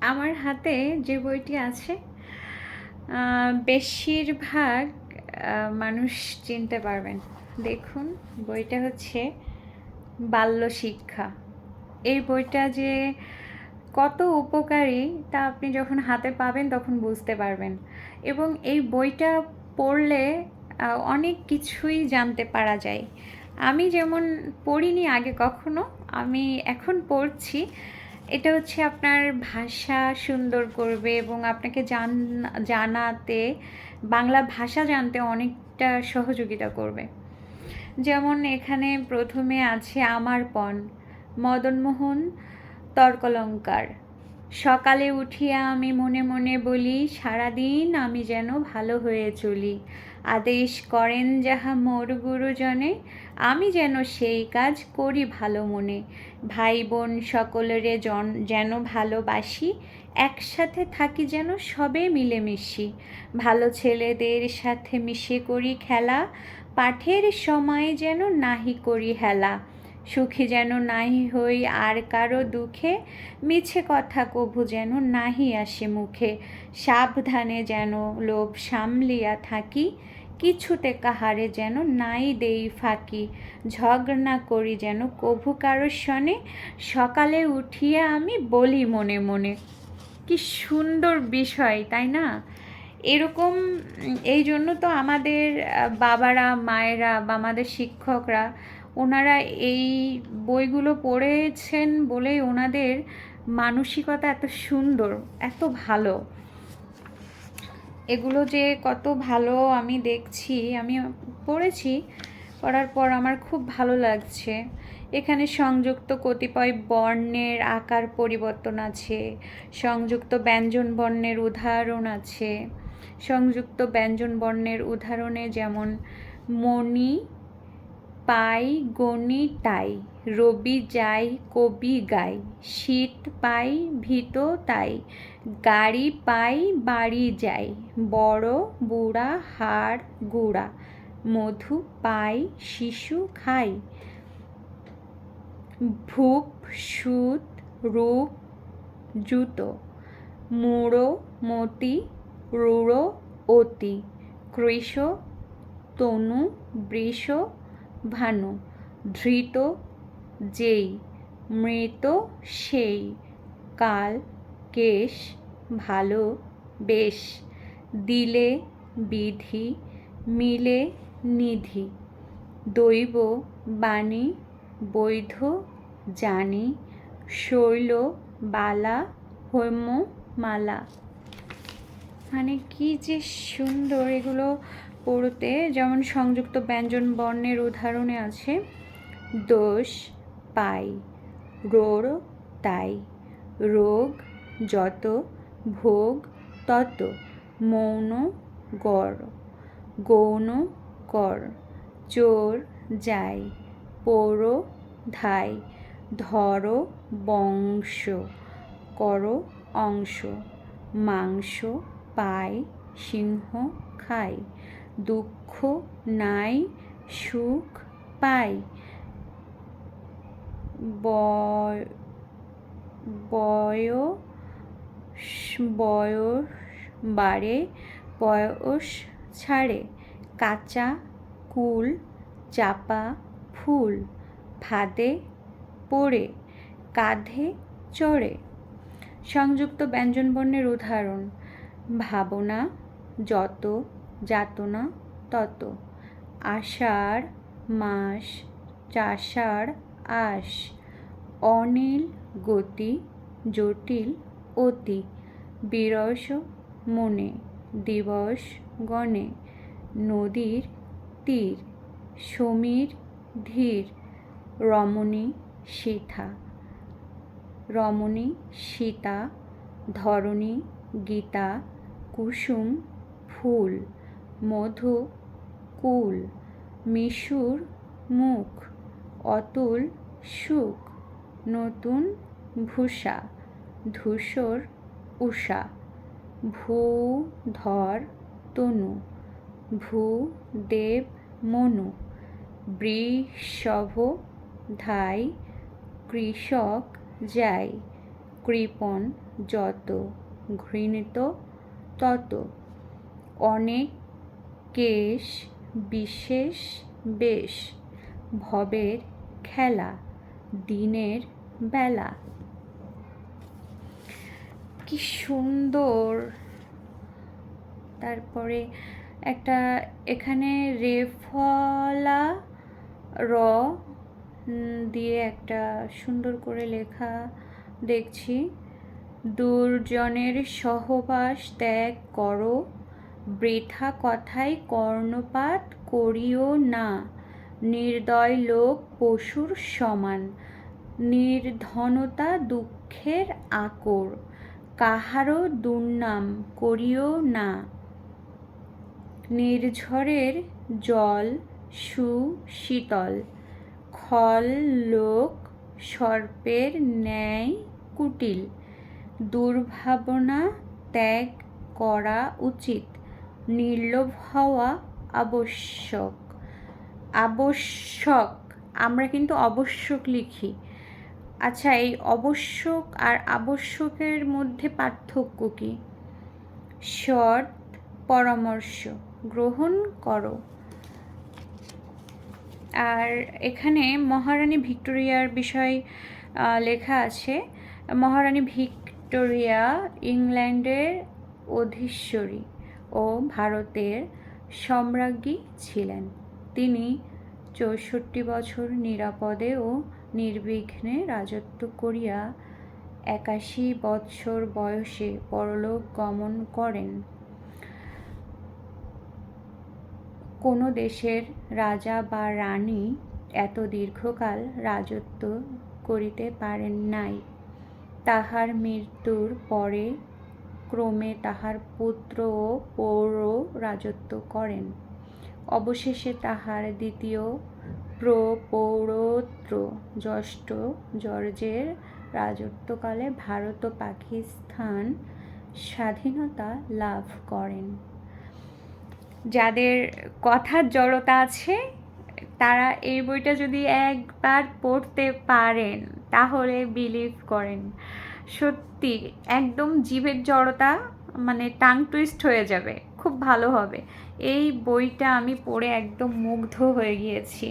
আমার হাতে যে বইটি আছে বেশিরভাগ মানুষ চিনতে পারবেন। দেখুন, বইটা হচ্ছে বাল্য শিক্ষা। এই বইটা যে কত উপকারী, তা আপনি যখন হাতে পাবেন, তখন বুঝতে পারবেন। এবং এই বইটা পড়লে অনেক কিছুই জানতে পারা যায়। আমি যেমন পড়িনি আগে কখনো, আমি এখন পড়ছি। এটা হচ্ছে আপনার ভাষা সুন্দর করবে এবং আপনাকে জান, জানাতে, বাংলা ভাষা জানতে অনেকটা সহযোগিতা করবে। যেমন এখানে প্রথমে আছে আমার পণ, মদনমোহন তর্কলঙ্কার। সকালে উঠিয়া আমি মনে মনে বলি, সারাদিন আমি যেন ভালো হয়ে চলি। আদেশ করেন যাহা মোর গুরুজনে, আমি যেন সেই কাজ করি ভালো মনে। ভাই বোন সকলেরে জন, যেন ভালোবাসি, একসাথে থাকি যেন সবে মিলেমিশি। ভালো ছেলেদের সাথে মিশে করি খেলা, পাঠের সময় যেন নাহি করি হেলা। সুখী যেন নাহি হই আর কারও দুঃখে, মিছে কথা কভু যেন নাহি আসে মুখে। সাবধানে যেন লোভ সামলিয়া থাকি, কিছুতে কাহারে যেন নাই দেই ফাঁকি। ঝগড়া করি যেন কভু কারোর সনে সকালে উঠিয়া আমি বলি মনে মনে। কি সুন্দর বিষয়, তাই না? এরকম এই জন্য তো আমাদের বাবারা, মায়েরা বা আমাদের শিক্ষকরা ওনারা এই বইগুলো পড়েছেন বলেই ওনাদের মানসিকতা এত সুন্দর, এত ভালো। এগুলো যে কত ভালো আমি দেখছি, আমি পড়েছি, পড়ার পর আমার খুব ভালো লাগছে। এখানে সংযুক্ত কতিপয় বর্ণের আকার পরিবর্তন আছে, সংযুক্ত ব্যঞ্জন বর্ণের উদাহরণ আছে, সংযুক্ত ব্যঞ্জন বর্ণের উদাহরণে যেমন মণি পাই গণি তাই, রবি যাই কবি গাই, শীত পাই ভীত তাই, গাড়ি পাই বাড়ি যাই, বড়, বুড়া, হাড়, গুড়া, মধু পাই শিশু খাই। ভূপ, সুত, রূপ, জুতো, মুড়ো, মতি, রুড়ো, অতি, কৃষ, তনু, বৃষ ভানু, ধৃত যেই, মৃত সেই, কাল, কেশ, ভালো, বেশ, দিলে বিধি, মিলে নিধি, দৈব বাণী, বৈধ জানি, শৈল বালা হৈম মালা মানে কি যে সুন্দর এগুলো পড়তে, যেমন সংযুক্ত ব্যঞ্জন বর্ণের উদাহরণে আছে, দোষ পাই, রোর তাই, রোগ যত, ভোগ তত, মৌন গড়, গৌণ কর, চোর যাই পৌর ধাই, ধর বংশ, কর অংশ, মাংস পায় সিংহ খাই। দুঃখ নাই, সুখ পাই। বয়, বয়স বয়স বাড়ে, বয়স ছাড়ে। কাঁচা কুল, চাপা ফুল ফাঁদে পড়ে, কাঁধে চড়ে। সংযুক্ত ব্যঞ্জনবর্ণের উদাহরণ, ভাবনা যত যাতনা তত। আষাঢ় মাস, চাষাঢ় আশ অনিল গতি, জটিল অতি, বিরস মনে, দিবস গণে, নদীর তীর, সমীর ধীর, রমণী সীতা রমণী সীতা, ধরণী গীতা, কুসুম ফুল। মধু, কুল, মিশুর মুখ, অতুল সুখ, নতুন ভূষা, ধূসর উষা, ভূধর তনু, ভূদেব মনু বৃষভ ধাই কৃষক যাই, কৃপণ যত ঘৃণিত তত। অনেক কেশ বিশেষ বেশ, ভবের খেলা, দিনের বেলা। কি সুন্দর। তারপরে একটা এখানে রেফলা র দিয়ে একটা সুন্দর করে লেখা দেখছি, দুর্জনের সহবাস ত্যাগ করো। বৃথা কথায় কর্ণপাত করিও না। নির্দয় লোক পশুর সমান। নির্ধনতা দুঃখের আকর। কাহারও দুর্নাম করিও না। নির্ঝরের জল সুশীতল। খল লোক সর্পের ন্যায় কুটিল। দুর্ভাবনা ত্যাগ করা উচিত। নির্লোভ হওয়া আবশ্যক। আবশ্যক, আমরা কিন্তু আবশ্যক লিখি। আচ্ছা এই আবশ্যক আর আবশ্যকের মধ্যে পার্থক্য কি? সৎ পরামর্শ, গ্রহণ করো। আর এখানে মহারানী ভিক্টোরিয়ার বিষয় লেখা আছে। মহারানী ভিক্টোরিয়া, ইংল্যান্ডের অধীশ্বরী। ও ভারতের সম্রাজ্ঞী ছিলেন। তিনি চৌষট্টি বছর নিরাপদে ও নির্বিঘ্নে রাজত্ব করিয়া একাশি বৎসর বয়সে পরলোক গমন করেন। কোনো দেশের রাজা বা রানী এত দীর্ঘকাল রাজত্ব করিতে পারেন নাই। তাহার মৃত্যুর পরে ক্রমে তাহার পুত্র ও পৌর রাজত্ব করেন। অবশেষে তাহার দ্বিতীয় প্রপৌরত্র জ্যেষ্ঠ জর্জের রাজত্বকালে ভারত ও পাকিস্তান স্বাধীনতা লাভ করেন। যাদের কথার জড়তা আছে, তারা এই বইটা যদি একবার পড়তে পারেন, তাহলে বিলিভ করেন। সত্যি একদম জীবের জড়তা মানে টাং টুইস্ট হয়ে যাবে। খুব ভালো হবে। এই বইটা আমি পড়ে একদম মুগ্ধ হয়ে গিয়েছি।